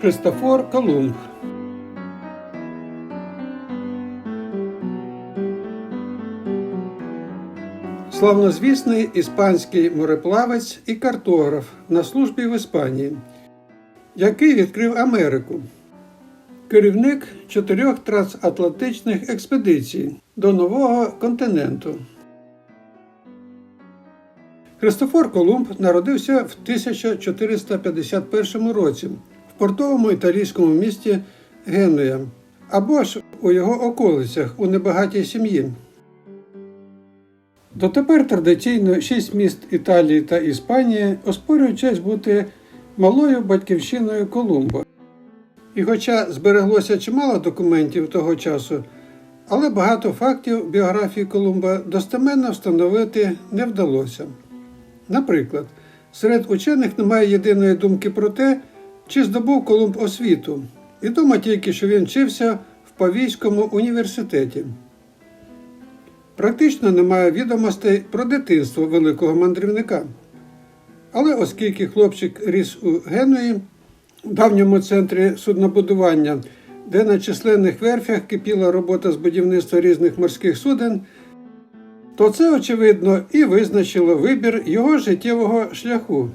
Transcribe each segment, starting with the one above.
Христофор Колумб. Славнозвісний іспанський мореплавець і картограф на службі в Іспанії, який відкрив Америку. Керівник чотирьох трансатлантичних експедицій до нового континенту. Христофор Колумб народився в 1451 році портовому італійському місті Генуя або ж у його околицях у небагатій сім'ї. Дотепер традиційно шість міст Італії та Іспанії оспорюють честь бути малою батьківщиною Колумба. І хоча збереглося чимало документів того часу, але багато фактів біографії Колумба достеменно встановити не вдалося. Наприклад, серед учених немає єдиної думки про те, чи здобув Колумб освіту. Відомо тільки, що він вчився в Павійському університеті. Практично немає відомостей про дитинство великого мандрівника. Але оскільки хлопчик ріс у Генуї, в давньому центрі суднобудування, де на численних верфях кипіла робота з будівництва різних морських суден, то це, очевидно, і визначило вибір його життєвого шляху.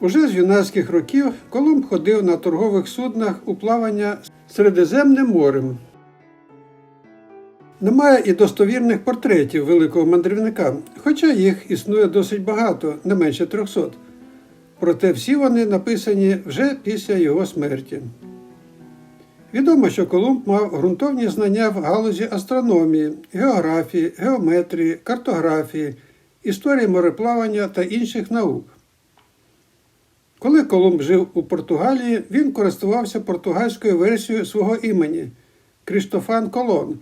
Уже з юнацьких років Колумб ходив на торгових суднах у плавання Середземним морем. Немає і достовірних портретів великого мандрівника, хоча їх існує досить багато, не менше 300. Проте всі вони написані вже після його смерті. Відомо, що Колумб мав ґрунтовні знання в галузі астрономії, географії, геометрії, картографії, історії мореплавання та інших наук. Коли Колумб жив у Португалії, він користувався португальською версією свого імені Кріштофан Колон.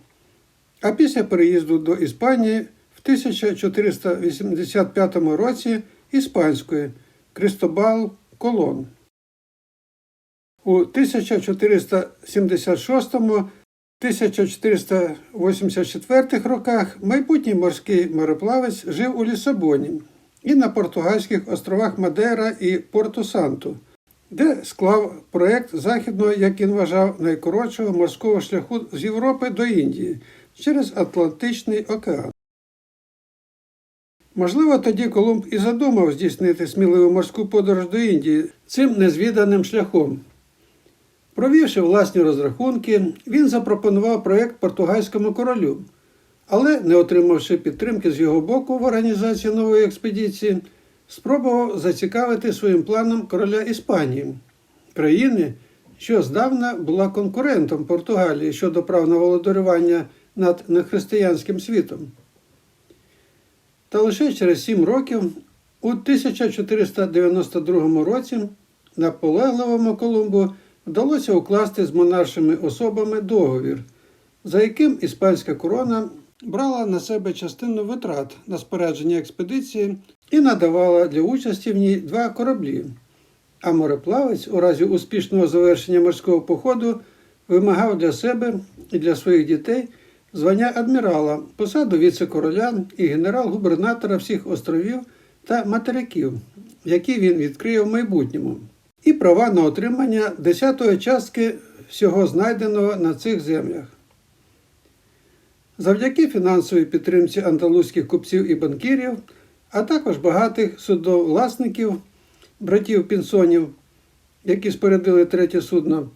А після переїзду до Іспанії в 1485 році іспанською Кристобал Колон. У 1476-1484 роках майбутній морський мореплавець жив у Лісабоні і на португальських островах Мадейра і Порту Санту, де склав проект західного, як він вважав, найкоротшого морського шляху з Європи до Індії через Атлантичний океан. Можливо, тоді Колумб і задумав здійснити сміливу морську подорож до Індії цим незвіданим шляхом. Провівши власні розрахунки, він запропонував проєкт португальському королю, але, не отримавши підтримки з його боку в організації нової експедиції, спробував зацікавити своїм планом короля Іспанії, країни, що здавна була конкурентом Португалії щодо прав на володарювання над нехристиянським світом. Та лише через сім років, у 1492 році, наполегливому Колумбу вдалося укласти з монаршими особами договір, за яким іспанська корона брала на себе частину витрат на спорядження експедиції і надавала для участі в ній два кораблі. А мореплавець у разі успішного завершення морського походу вимагав для себе і для своїх дітей звання адмірала, посаду віце-короля і генерал-губернатора всіх островів та материків, які він відкриє в майбутньому, і права на отримання десятої частки всього знайденого на цих землях. Завдяки фінансовій підтримці андалузьких купців і банкірів, а також багатих судовласників, братів Пінсонів, які спорядили третє судно.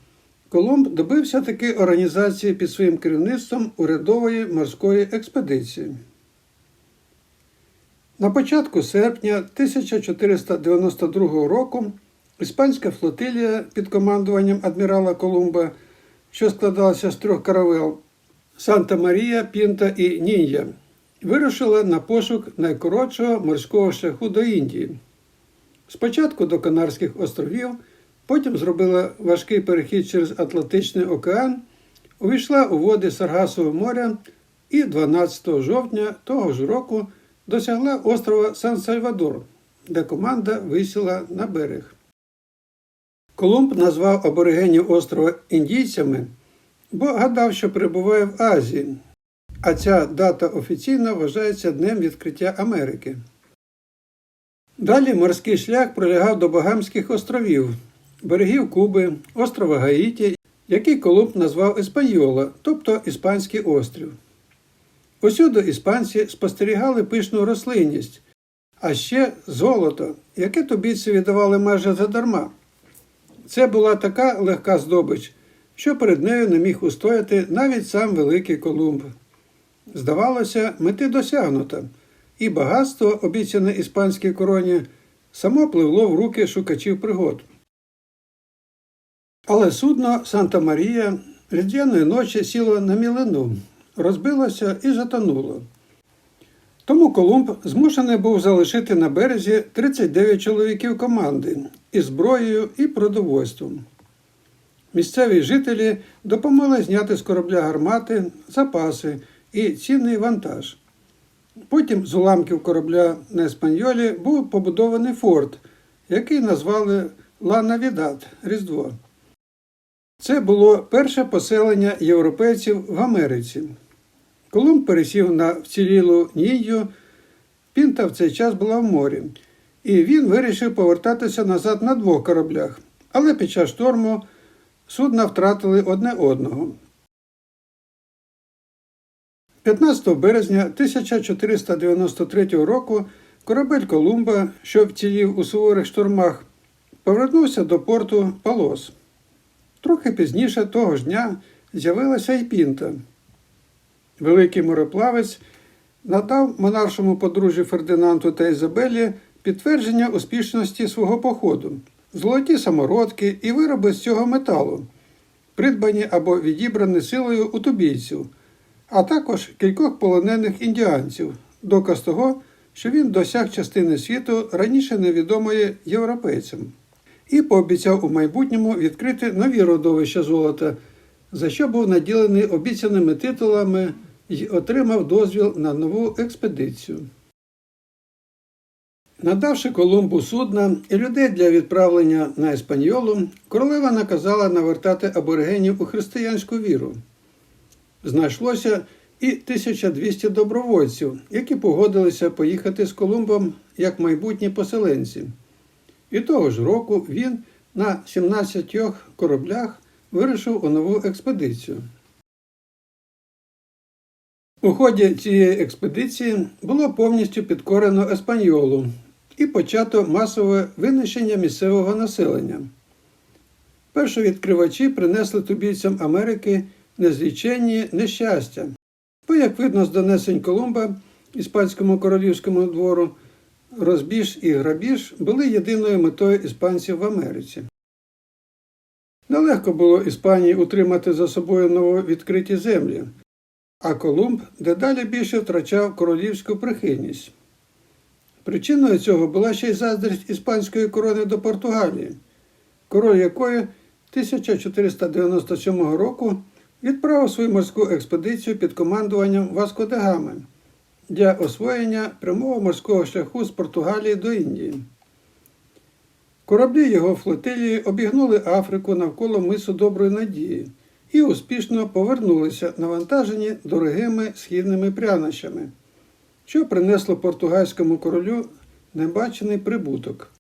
Колумб добився таки організації під своїм керівництвом урядової морської експедиції. На початку серпня 1492 року іспанська флотилія під командуванням адмірала Колумба, що складалася з трьох каравел Санта Марія, Пінта і Нінья, вирушила на пошук найкоротшого морського шляху до Індії. Спочатку до Канарських островів. Потім зробила важкий перехід через Атлантичний океан, увійшла у води Саргасового моря і 12 жовтня того ж року досягла острова Сан-Сальвадор, де команда висіла на берег. Колумб назвав аборигенів острова індійцями, бо гадав, що перебуває в Азії, а ця дата офіційно вважається днем відкриття Америки. Далі морський шлях пролягав до Багамських островів, берегів Куби, острова Гаїті, який Колумб назвав Еспаньола, тобто Іспанський острів. Усюди іспанці спостерігали пишну рослинність, а ще золото, яке тубільці віддавали майже задарма. Це була така легка здобич, що перед нею не міг устояти навіть сам великий Колумб. Здавалося, мети досягнуто, і багатство, обіцяне іспанській короні, само пливло в руки шукачів пригод. Але судно Санта Марія різдвяної ночі сіло на мілину, розбилося і затонуло. Тому Колумб змушений був залишити на березі 39 чоловіків команди із зброєю і продовольством. Місцеві жителі допомогли зняти з корабля гармати, запаси і цінний вантаж. Потім з уламків корабля на Еспаньолі був побудований форт, який назвали Ла Навідат Різдво. Це було перше поселення європейців в Америці. Колумб пересів на вцілілу Нію, Пінта в цей час була в морі, і він вирішив повертатися назад на двох кораблях, але під час шторму судна втратили одне одного. 15 березня 1493 року корабель Колумба, що вцілів у суворих штормах, повернувся до порту Палос. Трохи пізніше того ж дня з'явилася і Пінта. Великий мореплавець надав монаршому подружжю Фердинанду та Ізабелі підтвердження успішності свого походу, золоті самородки і вироби з цього металу, придбані або відібрані силою у тубійців, а також кількох полонених індіанців, доказ того, що він досяг частини світу раніше невідомої європейцям, і пообіцяв у майбутньому відкрити нові родовища золота, за що був наділений обіцяними титулами і отримав дозвіл на нову експедицію. Надавши Колумбу судна і людей для відправлення на Еспаньолу, королева наказала навертати аборигенів у християнську віру. Знайшлося і 1200 добровольців, які погодилися поїхати з Колумбом як майбутні поселенці. І того ж року він на 17 кораблях вирушив у нову експедицію. У ході цієї експедиції було повністю підкорено Еспаньолу і почато масове винищення місцевого населення. Першовідкривачі принесли тубільцям Америки незліченні нещастя, бо, як видно з донесень Колумба іспанському королівському двору, розбіж і грабіж були єдиною метою іспанців в Америці. Нелегко було Іспанії утримати за собою нововідкриті землі, а Колумб дедалі більше втрачав королівську прихильність. Причиною цього була ще й заздрість іспанської корони до Португалії, король якої 1497 року відправив свою морську експедицію під командуванням Васко де Гами для освоєння прямого морського шляху з Португалії до Індії. Кораблі його флотилії обігнули Африку навколо мису Доброї Надії і успішно повернулися навантажені дорогими східними прянощами, що принесло португальському королю небачений прибуток.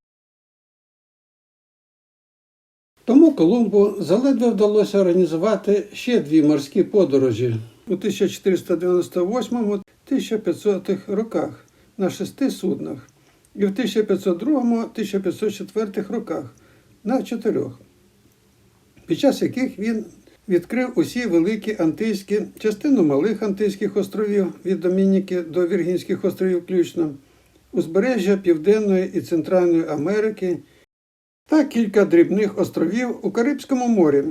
Тому Колумбу заледве вдалося організувати ще дві морські подорожі у 1498-1500 роках на шести суднах і в 1502-1504 роках на чотирьох, під час яких він відкрив усі великі антильські, частину малих антильських островів від Домініки до Віргінських островів включно, узбережжя Південної і Центральної Америки та кілька дрібних островів у Карибському морі,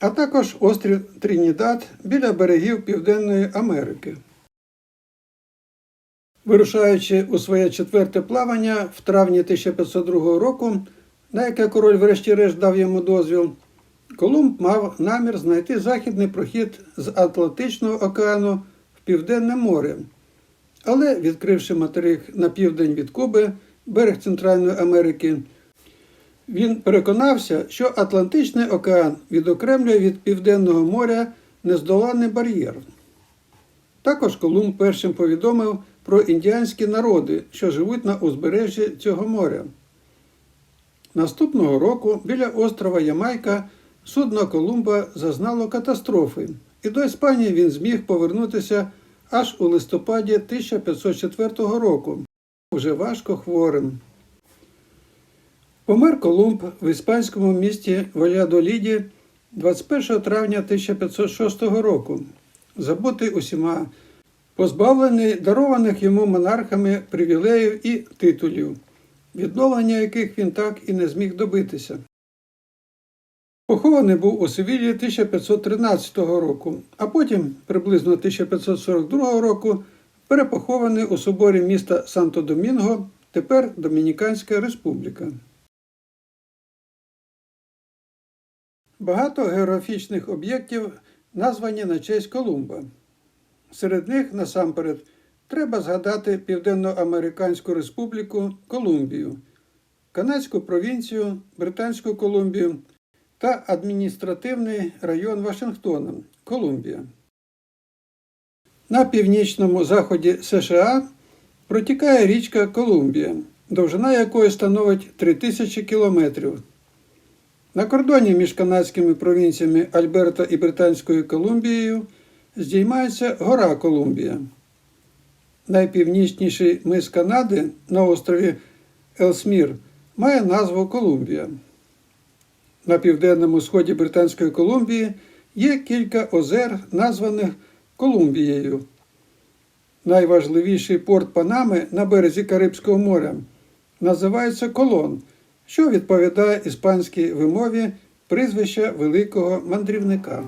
а також острів Тринідад біля берегів Південної Америки. Вирушаючи у своє четверте плавання в травні 1502 року, на яке король врешті-решт дав йому дозвіл, Колумб мав намір знайти західний прохід з Атлантичного океану в Південне море. Але, відкривши материк на південь від Куби, берег Центральної Америки, він переконався, що Атлантичний океан відокремлює від Південного моря нездоланний бар'єр. Також Колумб першим повідомив про індіанські народи, що живуть на узбережжі цього моря. Наступного року біля острова Ямайка судно Колумба зазнало катастрофи, і до Іспанії він зміг повернутися аж у листопаді 1504 року, вже важко хворим. Помер Колумб в іспанському місті Валядоліді 21 травня 1506 року, забутий усіма, позбавлений дарованих йому монархами привілеїв і титулів, відновлення яких він так і не зміг добитися. Похований був у Севілі 1513 року, а потім, приблизно 1542 року, перепохований у соборі міста Санто-Домінго, тепер Домініканська Республіка. Багато географічних об'єктів названі на честь Колумба. Серед них насамперед треба згадати Південноамериканську Республіку Колумбію, Канадську провінцію Британську Колумбію та адміністративний район Вашингтона Колумбія. На північному заході США протікає річка Колумбія, довжина якої становить 3000 кілометрів. На кордоні між канадськими провінціями Альберта і Британською Колумбією здіймається гора Колумбія. Найпівнічніший мис Канади на острові Елсмір має назву Колумбія. На південному сході Британської Колумбії є кілька озер, названих Колумбією. Найважливіший порт Панами на березі Карибського моря називається Колон, що відповідає іспанській вимові прізвища великого мандрівника.